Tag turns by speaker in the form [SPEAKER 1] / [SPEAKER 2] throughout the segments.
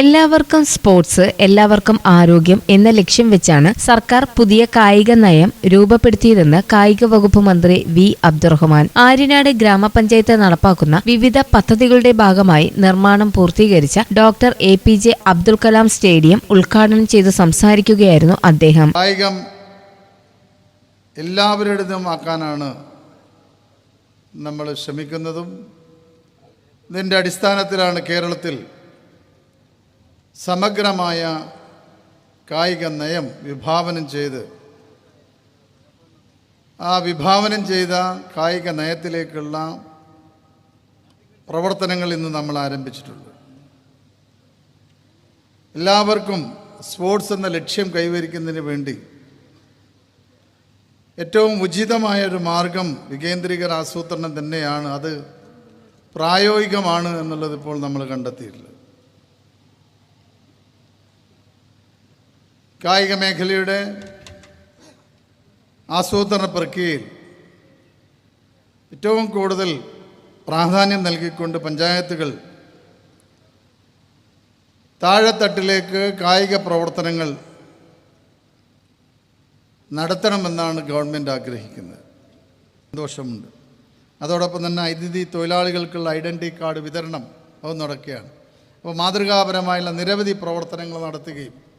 [SPEAKER 1] എല്ലാവർക്കും സ്പോർട്സ് എല്ലാവർക്കും ആരോഗ്യം എന്ന ലക്ഷ്യം വെച്ചാണ് സർക്കാർ പുതിയ കായിക നയം രൂപപ്പെടുത്തിയതെന്ന് കായിക വകുപ്പ് മന്ത്രി വി അബ്ദുറഹ്മാൻ. ആര്യനാട് ഗ്രാമപഞ്ചായത്ത് നടപ്പാക്കുന്ന വിവിധ പദ്ധതികളുടെ ഭാഗമായി നിർമ്മാണം പൂർത്തീകരിച്ച doctor A P J Abdul Kalam stadium ഉദ്ഘാടനം ചെയ്ത് സംസാരിക്കുകയായിരുന്നു അദ്ദേഹം.
[SPEAKER 2] കായികം എല്ലാവരുടേതും ആക്കാനാണ് നമ്മൾ ശ്രമിക്കുന്നതും. ഇതിന്റെ അടിസ്ഥാനത്തിലാണ് കേരളത്തിൽ സമഗ്രമായ കായിക നയം വിഭാവനം ചെയ്ത് ആ വിഭാവനം ചെയ്ത കായിക നയത്തിലേക്കുള്ള പ്രവർത്തനങ്ങൾ ഇന്ന് നമ്മൾ ആരംഭിച്ചിട്ടുണ്ട്. എല്ലാവർക്കും സ്പോർട്സ് എന്ന ലക്ഷ്യം കൈവരിക്കുന്നതിന് വേണ്ടി ഏറ്റവും ഉചിതമായ ഒരു മാർഗം വികേന്ദ്രീകര ആസൂത്രണം തന്നെയാണ്. അത് പ്രായോഗികമാണ് എന്നുള്ളത് ഇപ്പോൾ നമ്മൾ കണ്ടെത്തിയിട്ടുള്ളത്. കായിക മേഖലയുടെ ആസൂത്രണ പ്രക്രിയയിൽ ഏറ്റവും കൂടുതൽ പ്രാധാന്യം നൽകിക്കൊണ്ട് പഞ്ചായത്തുകൾ താഴെത്തട്ടിലേക്ക് കായിക പ്രവർത്തനങ്ങൾ നടത്തണമെന്നാണ് ഗവൺമെന്റ് ആഗ്രഹിക്കുന്നത്. സന്തോഷമുണ്ട്. അതോടൊപ്പം തന്നെ അതിഥി തൊഴിലാളികൾക്കുള്ള ഐഡന്റി കാർഡ് വിതരണം അത് നടക്കുകയാണ്. അപ്പോൾ മാതൃകാപരമായുള്ള നിരവധി പ്രവർത്തനങ്ങൾ നടത്തുകയും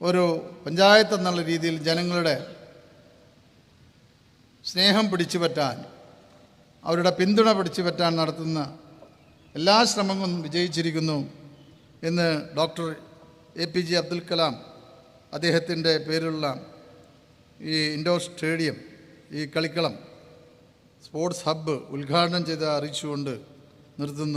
[SPEAKER 2] ഒരു പഞ്ചായത്ത് എന്നുള്ള രീതിയിൽ ജനങ്ങളുടെ സ്നേഹം പിടിച്ചു പറ്റാൻ അവരുടെ പിന്തുണ പിടിച്ചു പറ്റാൻ നടത്തുന്ന എല്ലാ ശ്രമങ്ങളും വിജയിച്ചിരിക്കുന്നു എന്ന് doctor A P J Abdul Kalam അദ്ദേഹത്തിന്റെ പേരിലുള്ള ഈ ഇൻഡോർ സ്റ്റേഡിയം ഈ കളിക്കളം സ്പോർട്സ് ഹബ്ബ് ഉദ്ഘാടനം ചെയ്ത് അറിയിച്ചുകൊണ്ട്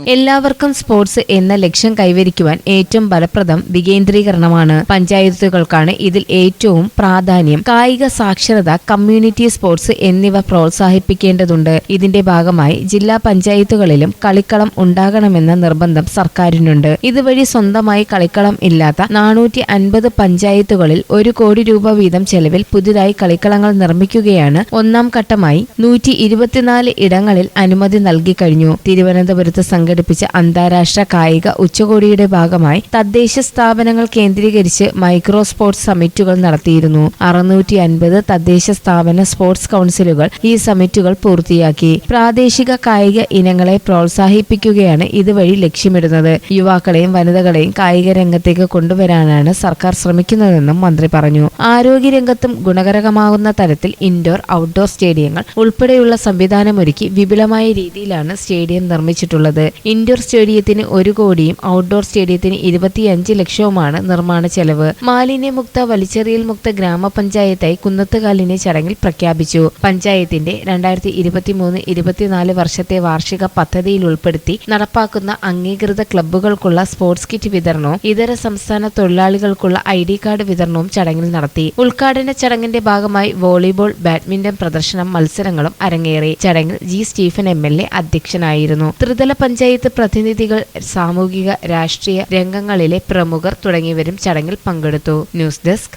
[SPEAKER 1] എല്ലാവർക്കും സ്പോർട്സ് എന്ന ലക്ഷ്യം കൈവരിക്കുവാൻ ഏറ്റവും ഫലപ്രദം വികേന്ദ്രീകരണമാണ്. പഞ്ചായത്തുകൾക്കാണ് ഇതിൽ ഏറ്റവും പ്രാധാന്യം. കായിക സാക്ഷരത കമ്മ്യൂണിറ്റി സ്പോർട്സ് എന്നിവ പ്രോത്സാഹിപ്പിക്കേണ്ടതുണ്ട്. ഇതിന്റെ ഭാഗമായി ജില്ലാ പഞ്ചായത്തുകളിലും കളിക്കളം ഉണ്ടാകണമെന്ന നിർബന്ധം സർക്കാരിനുണ്ട്. ഇതുവഴി സ്വന്തമായി കളിക്കളം ഇല്ലാത്ത നാനൂറ്റി അൻപത് പഞ്ചായത്തുകളിൽ ഒരു കോടി രൂപ വീതം ചെലവിൽ പുതുതായി കളിക്കളങ്ങൾ നിർമ്മിക്കുകയാണ് ഒന്നാം ഘട്ടമായി നൂറ്റി ഇരുപത്തിനാല് ഇടങ്ങളിൽ അനുമതി നൽകി കഴിഞ്ഞു. തിരുവനന്തപുരത്ത് സംഘടിപ്പിച്ച അന്താരാഷ്ട്ര കായിക ഉച്ചകോടിയുടെ ഭാഗമായി തദ്ദേശ സ്ഥാപനങ്ങൾ കേന്ദ്രീകരിച്ച് മൈക്രോ സ്പോർട്സ് സമിറ്റുകൾ നടത്തിയിരുന്നു. അറുന്നൂറ്റി അൻപത് തദ്ദേശ സ്ഥാപന സ്പോർട്സ് കൗൺസിലുകൾ ഈ സമിറ്റുകൾ പൂർത്തിയാക്കി. പ്രാദേശിക കായിക ഇനങ്ങളെ പ്രോത്സാഹിപ്പിക്കുകയാണ് ഇതുവഴി ലക്ഷ്യമിടുന്നത്. യുവാക്കളെയും വനിതകളെയും കായിക രംഗത്തേക്ക് കൊണ്ടുവരാനാണ് സർക്കാർ ശ്രമിക്കുന്നതെന്നും മന്ത്രി പറഞ്ഞു. ആരോഗ്യരംഗത്തും ഗുണകരമാകുന്ന തരത്തിൽ ഇൻഡോർ ഔട്ട്ഡോർ സ്റ്റേഡിയങ്ങൾ ഉൾപ്പെടെയുള്ള സംവിധാനമൊരുക്കി വിപുലമായ രീതിയിലാണ് സ്റ്റേഡിയം നിർമ്മിച്ചിട്ടുള്ളത്. ഇൻഡോർ സ്റ്റേഡിയത്തിന് ഒരു കോടിയും ഔട്ട്ഡോർ സ്റ്റേഡിയത്തിന് ഇരുപത്തിയഞ്ച് ലക്ഷവുമാണ് നിർമ്മാണ ചെലവ്. മാലിന്യമുക്ത വലിച്ചെറിയൽ മുക്ത ഗ്രാമപഞ്ചായത്തായി കുന്നത്തുകാലിനെ ചടങ്ങിൽ പ്രഖ്യാപിച്ചു. പഞ്ചായത്തിന്റെ രണ്ടായിരത്തി ഇരുപത്തിമൂന്ന് ഇരുപത്തിനാല് വർഷത്തെ വാർഷിക പദ്ധതിയിൽ ഉൾപ്പെടുത്തി നടപ്പാക്കുന്ന അംഗീകൃത ക്ലബ്ബുകൾക്കുള്ള സ്പോർട്സ് കിറ്റ് വിതരണവും ഇതര സംസ്ഥാന തൊഴിലാളികൾക്കുള്ള ഐ ഡി കാർഡ് വിതരണവും ചടങ്ങിൽ നടത്തി. ഉദ്ഘാടന ചടങ്ങിന്റെ ഭാഗമായി വോളിബോൾ ബാഡ്മിന്റൺ പ്രദർശനം മത്സരങ്ങളും അരങ്ങേറി. ചടങ്ങിൽ G Stephen M L A അധ്യക്ഷനായിരുന്നു. ത്രിതല പഞ്ചായത്ത് പ്രതിനിധികൾ സാമൂഹിക രാഷ്ട്രീയ രംഗങ്ങളിലെ പ്രമുഖർ തുടങ്ങിയവരും ചടങ്ങിൽ പങ്കെടുത്തു. News desk